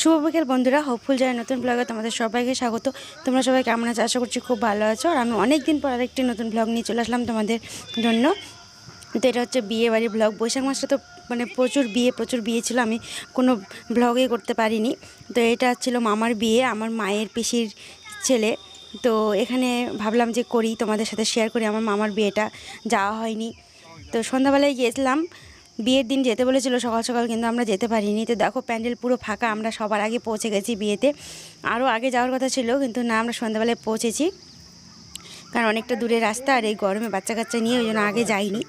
শুভ বিকেল বন্ধুরা হোপফুল যায় নতুন ব্লগে তোমাদের সবাইকে স্বাগত। তোমরা সবাই কেমন আছো? আশা করছি খুব ভালো আছো। আর আমি অনেক দিন পর আরেকটি নতুন ব্লগ নিয়ে চলে আসলাম তোমাদের জন্য। তো এটা হচ্ছে বিয়ে বাড়ির ব্লগ বৈশাখ মাসটা তো মানে প্রচুর বিয়ে প্রচুর বিয়ে ছিল। আমি কোনো ব্লগই করতে পারিনি। তো এটা ছিল মামার বিয়ে, আমার মায়ের পিসির ছেলে। তো এখানে ভাবলাম যে করি, তোমাদের সাথে শেয়ার করি। আমার মামার বিয়েটা যাওয়া হয়নি। তো সন্ধ্যাবেলায় গিয়েছিলাম। বিয়ের দিন যেতে বলেছিল, সকাল সকাল কিন্তু আমরা যেতে পারিনি। তো দেখো, প্যান্ডেল পুরো ফাঁকা, আমরা সবার আগে পৌঁছে গেছি বিয়েতে। আরও আগে যাওয়ার কথা ছিল, কিন্তু না, আমরা সন্ধ্যাবেলায় পৌঁছেছি। কারণ অনেকটা দূরে রাস্তা, আর এই গরমে বাচ্চা কাচ্চা নিয়ে ওই জন্য আগে যাইনি।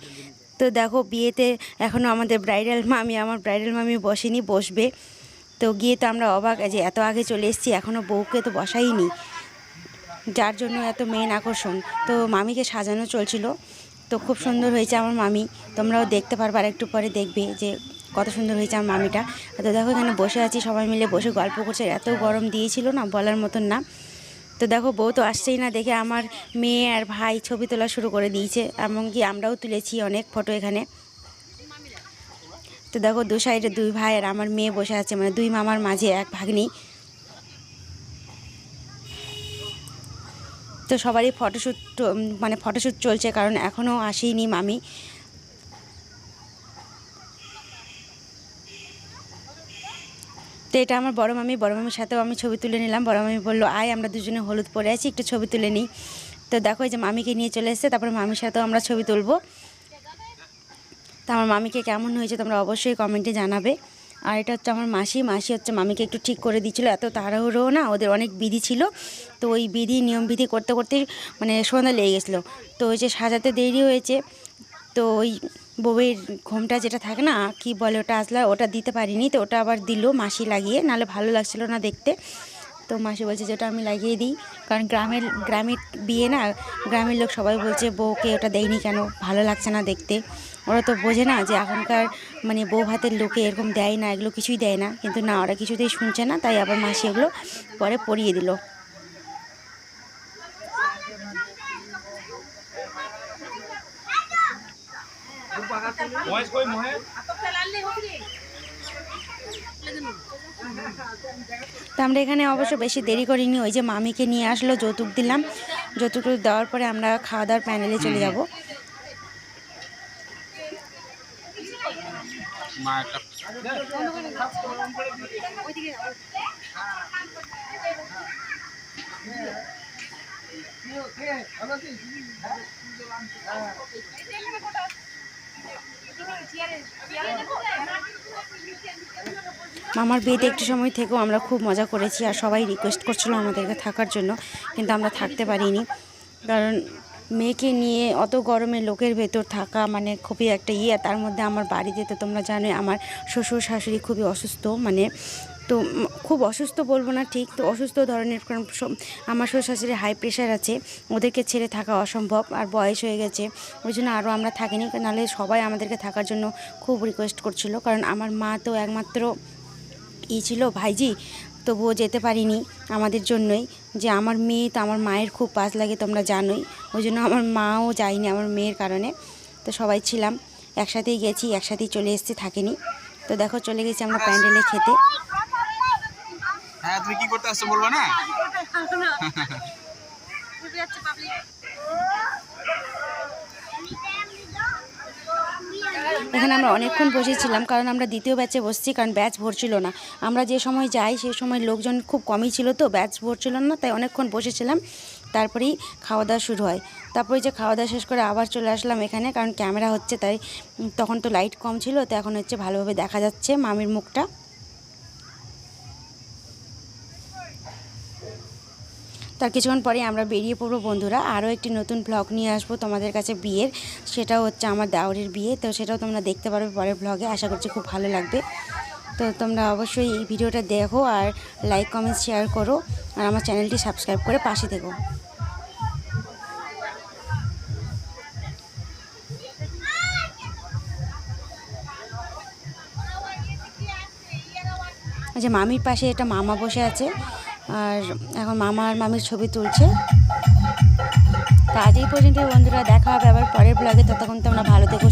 তো দেখো, বিয়েতে এখনও আমাদের ব্রাইডাল মামি, আমার ব্রাইডাল মামি বসেনি, বসবে। তো গিয়ে তো আমরা অবাক যে এত আগে চলে এসেছি এখনও বউকে তো বসাইনি। যার জন্য এত মেন আকর্ষণ। তো মামিকে সাজানো চলছিল। তো খুব সুন্দর হয়েছে আমার মামি। তোমরাও দেখতে পারবে আর একটু পরে দেখবে যে কত সুন্দর হয়েছে আমার মামিটা। তো দেখো এখানে বসে আছি, সবাই মিলে বসে গল্প করছে। এত গরম দিয়েছিল না, বলার মতন না। তো দেখো বউ তো আসছেই না দেখে আমার মেয়ে আর ভাই ছবি তোলা শুরু করে দিয়েছে, এমনকি আমরাও তুলেছি অনেক ফটো এখানে। তো দেখো দু সাইডে দুই ভাই আর আমার মেয়ে বসে আছে মানে দুই মামার মাঝে এক ভাগ্নি। তো সবারই ফটোশ্যুট মানে ফটোশ্যুট চলছে, কারণ এখনও আসেনি মামি। তো এটা আমার বড় মামি, বড় মামির সাথেও আমি ছবি তুলে নিলাম। বড় মামি বলল, আয়, আমরা দুজনে হলুদ পরে আছি, একটু ছবি তুলে নিই। তো দেখো, এই যে মামিকে নিয়ে চলে এসেছে, তারপরে মামির সাথেও আমরা ছবি তুলবো। তো আমার মামিকে কেমন হয়েছে তোমরা অবশ্যই কমেন্টে জানাবে। আর এটা হচ্ছে আমার মাসি মাসি হচ্ছে মামিকে একটু ঠিক করে দিচ্ছিল এত তাড়াহুড়ো না, ওদের অনেক বিধি ছিল, তো ওই বিধি, নিয়ম বিধি করতে করতে মানে সন্ধ্যা লেগে গেছিল। তো ওই যে সাজাতে দেরি হয়েছে, তো ওই বউয়ের ঘোমটা যেটা থাকে না, কি বলে ওটা আসলে ওটা দিতে পারিনি, তো ওটা আবার দিল মাসি লাগিয়ে, নাহলে ভালো লাগছিল না দেখতে। তো মাসি বলছে যে ওটা আমি লাগিয়ে দিই, কারণ গ্রামের গ্রামের বিয়ে না, গ্রামের লোক সবাই বলছে বউকে ওটা দেয়নি কেন, ভালো লাগছে না দেখতে। ওরা তো বোঝে না যে এখনকার মানে বউ ভাতের লোকে এরকম দেয় না এগুলো কিছুই দেয় না। কিন্তু না ওরা কিছুতেই শুনছে না তাই আবার মাসি এগুলো পরে পরিয়ে দিল। তো আমরা এখানে অবশ্য বেশি দেরি করিনি ওই যে মামিকে নিয়ে আসলো যৌতুক দিলাম। যৌতুক দেওয়ার পরে আমরা খাওয়া দাওয়ার প্যানেলে চলে যাব। মা একটা মামার বিয়েতে একটু সময় থেকেও আমরা খুব মজা করেছি আর সবাই রিকোয়েস্ট করছিল আমাদেরকে থাকার জন্য, কিন্তু আমরা থাকতে পারিনি। কারণ মেয়েকে নিয়ে অত গরমে লোকের ভেতর থাকা মানে খুবই একটা ইয়ে। তার মধ্যে আমার বাড়িতে তো তোমরা জানোই আমার শ্বশুর শাশুড়ি খুবই অসুস্থ মানে তো খুব অসুস্থ বলব না ঠিক, তো অসুস্থ ধরনের কারণ আমার শ্বশুর শাশুড়ি হাই প্রেশার আছে, ওদেরকে ছেড়ে থাকা অসম্ভব আর বয়স হয়ে গেছে, ওই জন্য আরও আমরা থাকিনি, নাহলে সবাই আমাদেরকে থাকার জন্য খুব রিকোয়েস্ট করছিল, কারণ আমার মা তো একমাত্র ই ছিল ভাইজি, তবুও যেতে পারিনি আমাদের জন্যই। যে আমার মেয়ে তো আমার মায়ের খুব পাস লাগে তোমরা জানোই। ওই জন্য আমার মাও যায়নি আমার মেয়ের কারণে। তো সবাই ছিলাম একসাথেই গেছি একসাথেই চলে এসেছি থাকিনি। তো দেখো চলে গেছি আমরা প্যান্ডেলে খেতে। হ্যাঁ তুমি কি করতে আসছো বলব না? এখানে আমরা অনেকক্ষণ বসেছিলাম, কারণ আমরা দ্বিতীয় ব্যাচে বসছি, কারণ ব্যাচ ভরছিল না। আমরা যে সময় যাই, সেই সময় লোকজন খুব কমই ছিল তো ব্যাচ ভরছিল না, তাই অনেকক্ষণ বসেছিলাম। তারপরেই খাওয়া দাওয়া শুরু হয়। তারপরে যে খাওয়া দাওয়া শেষ করে আবার চলে আসলাম এখানে, কারণ ক্যামেরা হচ্ছে, তাই তখন তো লাইট কম ছিল, তো এখন হচ্ছে ভালোভাবে দেখা যাচ্ছে মামির মুখটা। তার কিছুক্ষণ পরে আমরা বেরিয়ে পড়ব, বন্ধুরা। আরও একটি নতুন ব্লগ নিয়ে আসব তোমাদের কাছে বিয়ের। সেটাও হচ্ছে আমার দাওরের বিয়ে। তো সেটাও তোমরা দেখতে পারবে পরের ব্লগে আশা করছি খুব ভালো লাগবে। তো তোমরা অবশ্যই এই ভিডিওটা দেখো আর লাইক কমেন্ট শেয়ার করো। আর আমার চ্যানেলটি সাবস্ক্রাইব করে পাশে দেখো যে মামির পাশে একটা মামা বসে আছে। আর এখন মামা আর মামির ছবি তুলছে। তো আজ এই পর্যন্ত বন্ধুরা, দেখা হবে আবার পরের ব্লগে ততক্ষণ তোমরা ভালো থেকো